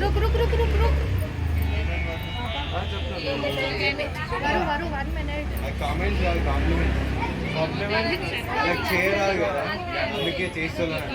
రుక్ రుక్ రుక్ రుక్ చేయాలి కదా. అందుకే చేస్తున్నాను.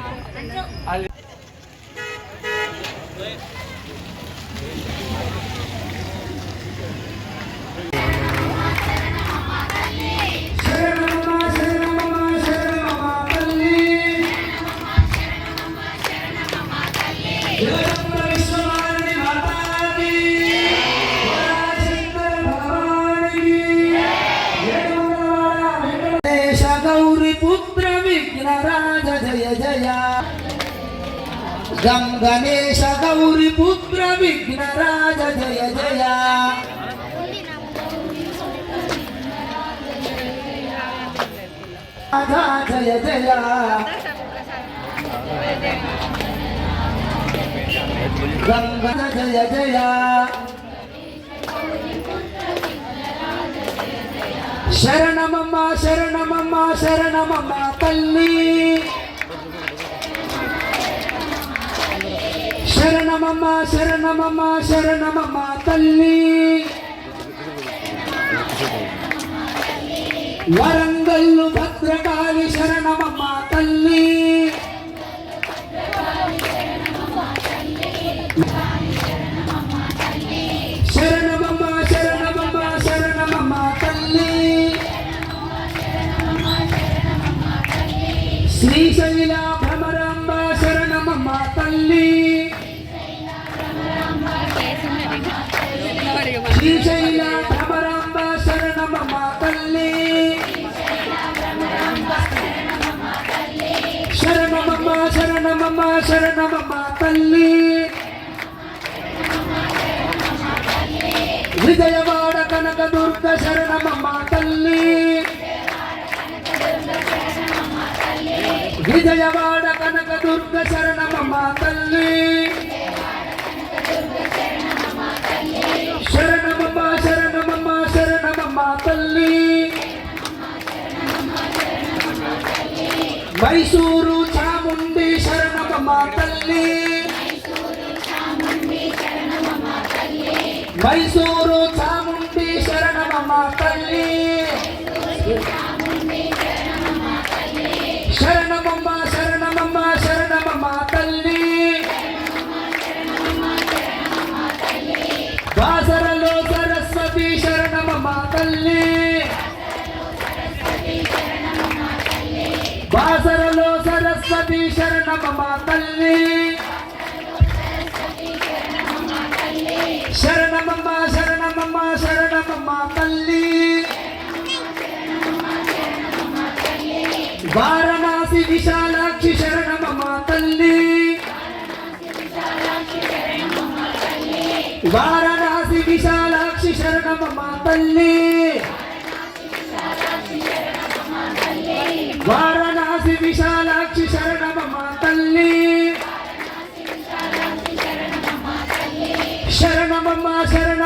గం గణేశ గౌరి పుత్ర విఘ్నరాజ జయ జయ. జయ జయ. గంగ జయ జయ. శరణమమ్మ శరణమమ్మ శరణమమ్మ తల్లి. శరణమమ్మ శరణమమ్మ శరణమమ్మ తల్లి వరంగల్లు భద్రకాళి శరణమమ్మ తల్లి శ్రీశైల భ్రమరాంబ శరణమమ్మ తల్లి. శరణమమ్మ శరణమమ్మ శరణమమ్మ తల్లి. విజయవాడ కనక దుర్గ శరణమమ్మ తల్లి. హృదయవాడ కనక దుర్గ శరణమమ్మ తల్లి. మైసూరు చాముండి మా తల్లి. మైసూరు చాముండి మా తల్లి. సరస్వతి శరణమమ్మ తల్లి. శరణమమ్మ శరణమమ్మ శరణమమ్మ తల్లి. వారణాసి విశాలాక్షి శరణమమ్మ తల్లి. వారణాసి విశాలాక్షి శరణమమ్మ తల్లి. వారణాసి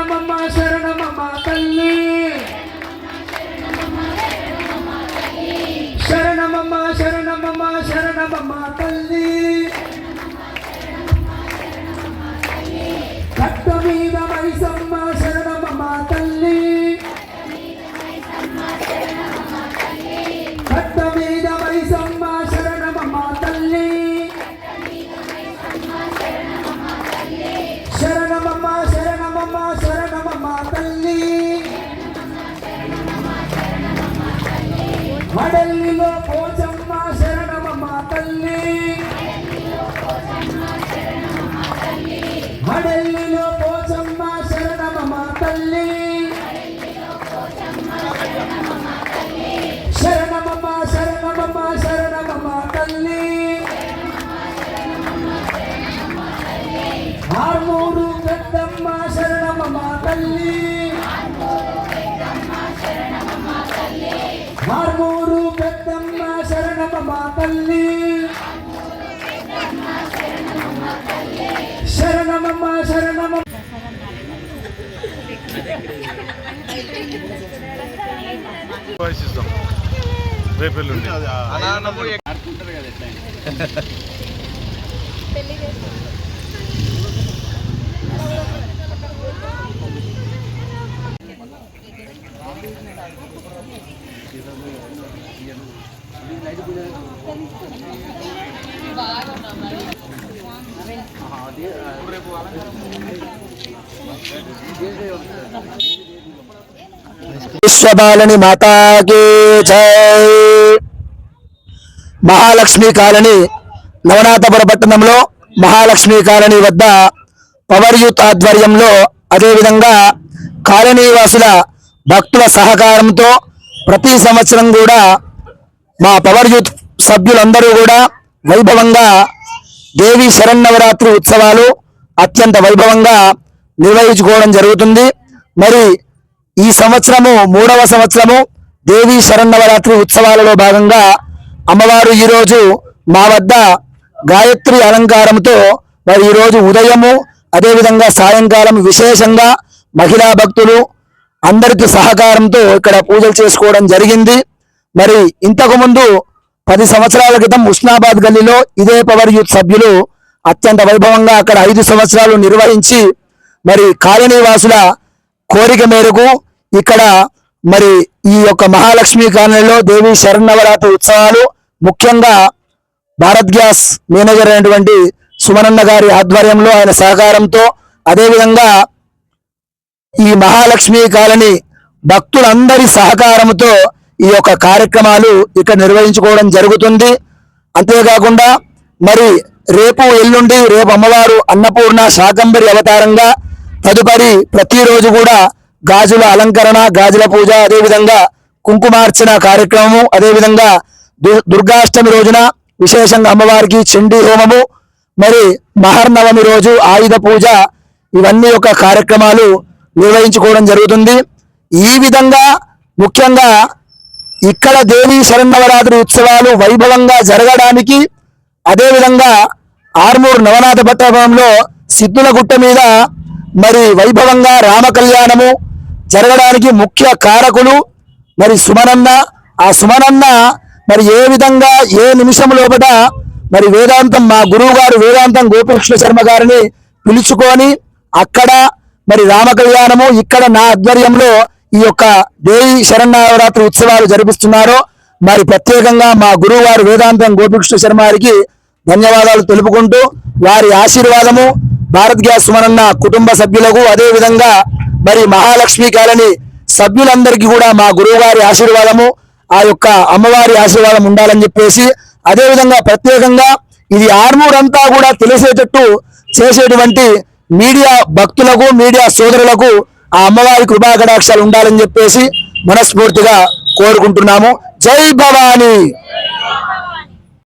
శరణమమ్మ శరణమమ్మ తల్లి. శరణమమ్మ శరణమమ్మ శరణమమ్మ తల్లి. కట్ట మీద మైసమ్మ శరణ ಮಡಲಿನ శరణమమ్మ ఇద్దాం రేపు పెళ్ళి విశ్వబాలని మాతాకి జై. మహాలక్ష్మి కాలనీ నవనాథపుర పట్టణంలో మహాలక్ష్మి కాలనీ వద్ద పవర్ యూత్ ఆధ్వర్యంలో అదేవిధంగా కాలనీ వాసుల భక్తుల సహకారంతో ప్రతి సంవత్సరం కూడా మా పవర్ యూత్ సభ్యులందరూ కూడా వైభవంగా దేవి శరన్నవరాత్రి ఉత్సవాలు అత్యంత వైభవంగా నిర్వహించుకోవడం జరుగుతుంది. మరి ఈ సంవత్సరము మూడవ సంవత్సరము దేవి శరన్నవరాత్రి ఉత్సవాలలో భాగంగా అమ్మవారు ఈరోజు మా వద్ద గాయత్రి అలంకారంతో మరి ఈరోజు ఉదయము అదేవిధంగా సాయంకాలం విశేషంగా మహిళా భక్తులు అందరికీ సహకారంతో ఇక్కడ పూజలు చేసుకోవడం జరిగింది. మరి ఇంతకుముందు పది సంవత్సరాల క్రితం ఉస్నాబాద్ గల్లీలో ఇదే పవర్ యూత్ సభ్యులు అత్యంత వైభవంగా అక్కడ ఐదు సంవత్సరాలు నిర్వహించి మరి కాలనీ వాసుల కోరిక మేరకు ఇక్కడ మరి ఈ యొక్క మహాలక్ష్మి కాలనీలో దేవి శరణవరాత్రి ఉత్సవాలు ముఖ్యంగా భారత్ గ్యాస్ మేనేజర్ అయినటువంటి సుమనన్న గారి ఆధ్వర్యంలో ఆయన సహకారంతో అదేవిధంగా ఈ మహాలక్ష్మి కాలనీ భక్తులందరి సహకారంతో ఈ యొక్క కార్యక్రమాలు ఇక్కడ నిర్వహించుకోవడం జరుగుతుంది. అంతేకాకుండా మరి రేపు ఎల్లుండి రేపు అమ్మవారు అన్నపూర్ణ శాకంబరి అవతారంగా తదుపరి ప్రతిరోజు కూడా గాజుల అలంకరణ గాజుల పూజ అదేవిధంగా కుంకుమార్చన కార్యక్రమము అదేవిధంగా దుర్గాష్టమి రోజున విశేషంగా అమ్మవారికి చండీ హోమము మరి మహర్నవమి రోజు ఆయుధ పూజ ఇవన్నీ యొక్క కార్యక్రమాలు నిర్వహించుకోవడం జరుగుతుంది. ఈ విధంగా ముఖ్యంగా ఇక్కడ దేవీ శరన్నవరాత్రి ఉత్సవాలు వైభవంగా జరగడానికి అదేవిధంగా ఆర్మూర్ నవనాథ పట్టణంలో సిద్ధుల గుట్ట మీద మరి వైభవంగా రామ కళ్యాణము జరగడానికి ముఖ్య కారకులు మరి సుమనన్న. ఆ సుమనన్న మరి ఏ విధంగా ఏ నిమిషం లోపల మరి వేదాంతం మా గురువు గారు వేదాంతం గోపకృష్ణ శర్మ గారిని పిలుచుకొని అక్కడ మరి రామ కళ్యాణము ఇక్కడ నా ఆధ్వర్యంలో ఈ యొక్క దేవి శరన్నవరాత్రి ఉత్సవాలు జరిపిస్తున్నారో మరి ప్రత్యేకంగా మా గురువు వేదాంతం గోపికృష్ణ శర్మ గారికి ధన్యవాదాలు తెలుపుకుంటూ వారి ఆశీర్వాదము భారత్ గ్యాస్ సుమనన్న కుటుంబ సభ్యులకు అదేవిధంగా మరి మహాలక్ష్మి కాలని సభ్యులందరికీ కూడా మా గురువు గారి ఆశీర్వాదము ఆ యొక్క అమ్మవారి ఆశీర్వాదం ఉండాలని చెప్పేసి అదేవిధంగా ప్రత్యేకంగా ఇది ఆర్మూరంతా కూడా తెలిసేటట్టు చేసేటువంటి మీడియా భక్తులకు మీడియా సోదరులకు ఆ అమ్మవారి కృపాకటాక్షాలు ఉండాలని చెప్పేసి మనస్ఫూర్తిగా కోరుకుంటున్నాము. జై భవానీ!